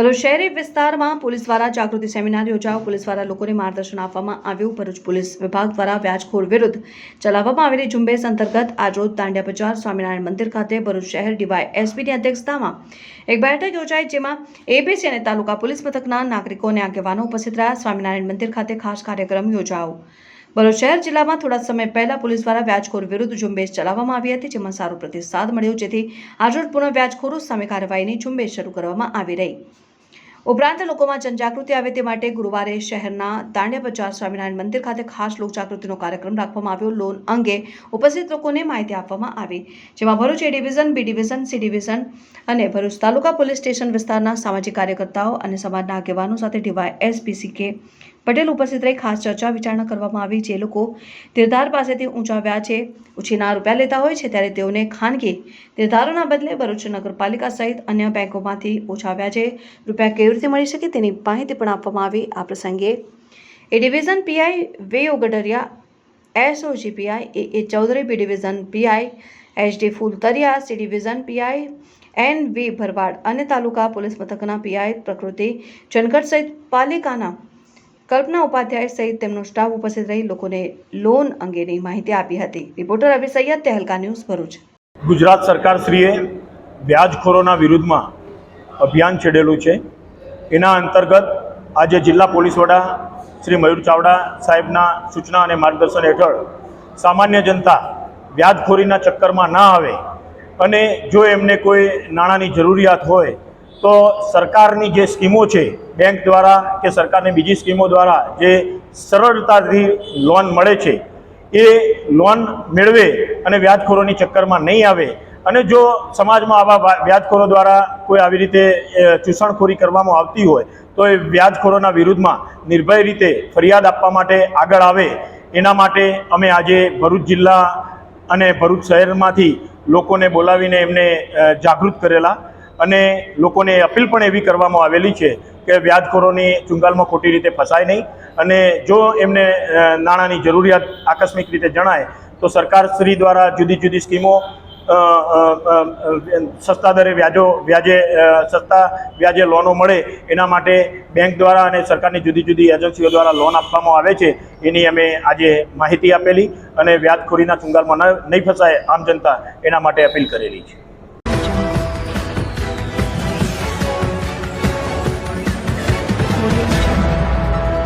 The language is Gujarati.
ભરૂચ શહેરી વિસ્તારમાં પોલીસ દ્વારા જાગૃતિ સેમિનાર યોજાયો. પોલીસ દ્વારા લોકોને માર્ગદર્શન આપવામાં આવ્યું. ભરૂચ પોલીસ વિભાગ દ્વારા વ્યાજખોર વિરુદ્ધ ચલાવવામાં આવેલી ઝુંબેશ અંતર્ગત આજરોજ દાંડિયા બજાર સ્વામિનારાયણ મંદિર ખાતે ભરૂચ શહેર ડીવાય એસપીની અધ્યક્ષતામાં એક બેઠક યોજાઈ જેમાં એબીસી અને તાલુકા પોલીસ મથકના નાગરિકો અને આગેવાનો ઉપસ્થિત રહ્યા. સ્વામિનારાયણ મંદિર ખાતે ખાસ કાર્યક્રમ યોજાયો. ભરૂચ શહેર જિલ્લામાં થોડા સમય પહેલા પોલીસ દ્વારા વ્યાજખોર વિરુદ્ધ ઝુંબેશ ચલાવવામાં આવી હતી, જેમાં સારો પ્રતિસાદ મળ્યો. જેથી આજરોજ પુનઃ વ્યાજખોરો સામે કાર્યવાહીની ઝુંબેશ શરૂ કરવામાં આવી રહી. ઉપરાંત લોકોમાં જનજાગૃતિ આવે તે માટે ગુરુવારે શહેરના દાંડિયા બજાર સ્વામિનારાયણ મંદિર ખાતે ખાસ લોકજાગૃતિનો કાર્યક્રમ રાખવામાં આવ્યો. લોન અંગે ઉપસ્થિત લોકોને માહિતી આપવામાં આવી, જેમાં Bharuch A division B division C division અને ભરૂચ તાલુકા પોલીસ સ્ટેશન વિસ્તારના સામાજિક કાર્યકર્તાઓ અને સમાજના આગેવાનો સાથે ડીવાય એસપીસી કે પટેલ ઉપસ્થિત રહી ખાસ ચર્ચા વિચારણા કરવામાં આવી. જે લોકો તિરધાર પાસેથી ઊંચા વ્યાજે ઉછીના રૂપિયા લેતા હોય છે, ત્યારે તેઓને ખાનગી તિરધારોના બદલે ભરૂચ નગરપાલિકા સહિત અન્ય બેંકોમાંથી ઓછા વ્યાજે રૂપિયા કેવી રીતે મળી શકે તેની માહિતી પણ આપવામાં આવી. આ પ્રસંગે A division PI V ઓગડરિયા S OG PI A A Chaudhary, B division PI HD Phultariya, C division PI N V Bharwad અને તાલુકા પોલીસ મથકના પીઆઈ પ્રકૃતિ ચનગઢ સહિત પાલિકાના કલ્પના ઉપાધ્યાય સહિત તેમનો સ્ટાફ ઉપસ્થિત રહી લોકોને લોન અંગેની માહિતી આપી હતી. Reporter Abhi Sayyed, Tehelka news Bharuch. Gujarat સરકારશ્રીએ વ્યાજખોરોના વિરુદ્ધમાં અભિયાન છેડેલું છે. એના અંતર્ગત આજે જિલ્લા પોલીસ વડા શ્રી મયુર ચાવડા સાહેબના સૂચના અને માર્ગદર્શન હેઠળ સામાન્ય જનતા વ્યાજખોરીના ચક્કરમાં ના આવે અને જો એમને કોઈ નાણાંની જરૂરિયાત હોય તો સરકારની જે સ્કીમો છે, બેંક દ્વારા કે સરકારની બીજી સ્કીમો દ્વારા જે સરળતાથી લોન મળે છે, એ લોન મેળવે અને વ્યાજખોરોની ચક્કરમાં નહીં આવે. અને જો સમાજમાં આવા વ્યાજખોરો દ્વારા કોઈ આવી રીતે ચૂસણખોરી કરવામાં આવતી હોય, તો એ વ્યાજખોરોના વિરુદ્ધમાં નિર્ભય રીતે ફરિયાદ આપવા માટે આગળ આવે. એના માટે અમે આજે ભરૂચ જિલ્લા અને ભરૂચ શહેરમાંથી લોકોને બોલાવીને એમને જાગૃત કરેલા. અને લોકોને અપીલ પણ એવી કરવામાં આવેલી છે કે વ્યાજખોરોની ચુંગાલમાં ખોટી રીતે ફસાય નહીં. અને જો એમને નાણાંની જરૂરિયાત આકસ્મિક રીતે જણાય, તો સરકાર શ્રી દ્વારા જુદી જુદી સ્કીમો સસ્તા દરે વ્યાજો, વ્યાજે સસ્તા વ્યાજે લોનો મળે એના માટે બેંક દ્વારા અને સરકારની જુદી જુદી એજન્સીઓ દ્વારા લોન આપવામાં આવે છે એની અમે આજે માહિતી આપેલી અને વ્યાજખોરીના ચુંગાલમાં ન, નહીં ફસાય આમ જનતા એના માટે અપીલ કરેલી છે.